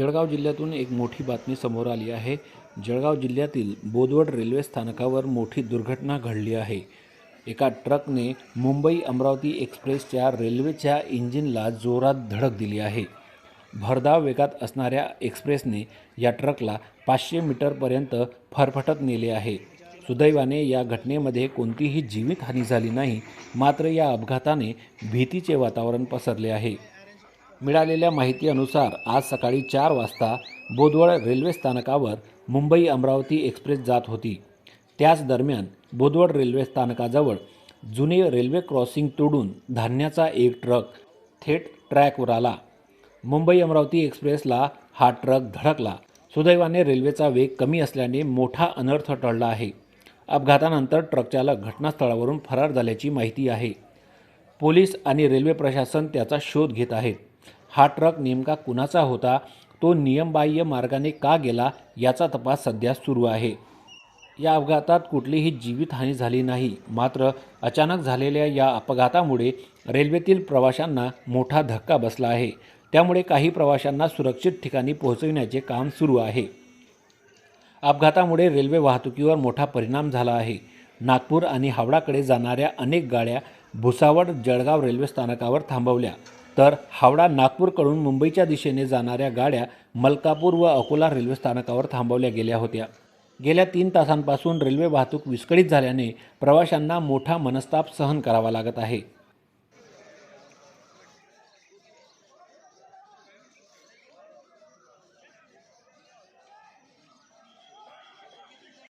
जळगाव जिल्ह्यातून एक मोठी बातमी समोर आली आहे. जळगाव जिल्ह्यातील बोदवड रेल्वे स्थानकावर मोठी दुर्घटना घडली आहे. एका ट्रकने मुंबई अमरावती एक्सप्रेसच्या रेल्वेच्या इंजिनला जोरात धडक दिली आहे. भरधाव वेगात असणाऱ्या एक्सप्रेसने या ट्रकला पाचशे मीटरपर्यंत फरफटत नेले आहे. सुदैवाने या घटनेमध्ये कोणतीही जीवितहानी झाली नाही मात्र या अपघाताने भीतीचे वातावरण पसरले आहे. मिळालेल्या माहितीनुसार आज सकाळी चार वाजता बोदवळ रेल्वे स्थानकावर मुंबई अमरावती एक्सप्रेस जात होती. त्याच दरम्यान बोदवड रेल्वे स्थानकाजवळ जुने रेल्वे क्रॉसिंग तोडून धान्याचा एक ट्रक थेट ट्रॅकवर आला. मुंबई अमरावती एक्सप्रेसला हा ट्रक धडकला. सुदैवाने रेल्वेचा वेग कमी असल्याने मोठा अनर्थ टळला आहे. अपघातानंतर ट्रक चालक घटनास्थळावरून फरार झाल्याची माहिती आहे. पोलीस आणि रेल्वे प्रशासन त्याचा शोध घेत आहेत. हा ट्रक नेमका कुणाचा होता? तो नियमबाह्य मार्गाने का गेला? याचा तपास सध्या सुरू आहे. या अपघातात कुठलीही जीवितहानी झाली नाही. मात्र अचानक झालेल्या या अपघातामुळे रेल्वेतील प्रवाशांना मोठा धक्का बसला आहे. त्यामुळे काही प्रवाशांना सुरक्षित ठिकाणी पोहोचविण्याचे काम सुरू आहे. अपघातामुळे रेल्वे वाहतुकीवर मोठा परिणाम झाला आहे. नागपूर आणि हावडाकडे जाणाऱ्या अनेक गाड्या भुसावळ जळगाव रेल्वे स्थानकावर थांबवल्या. तर हावडा नागपूरकडून मुंबईच्या दिशेने जाणाऱ्या गाड्या मलकापूर व अकोला रेल्वे स्थानकावर थांबवल्या गेल्या होत्या. गेल्या तीन तासांपासून रेल्वे वाहतूक विस्कळीत झाल्याने प्रवाशांना मोठा मनस्ताप सहन करावा लागत आहे.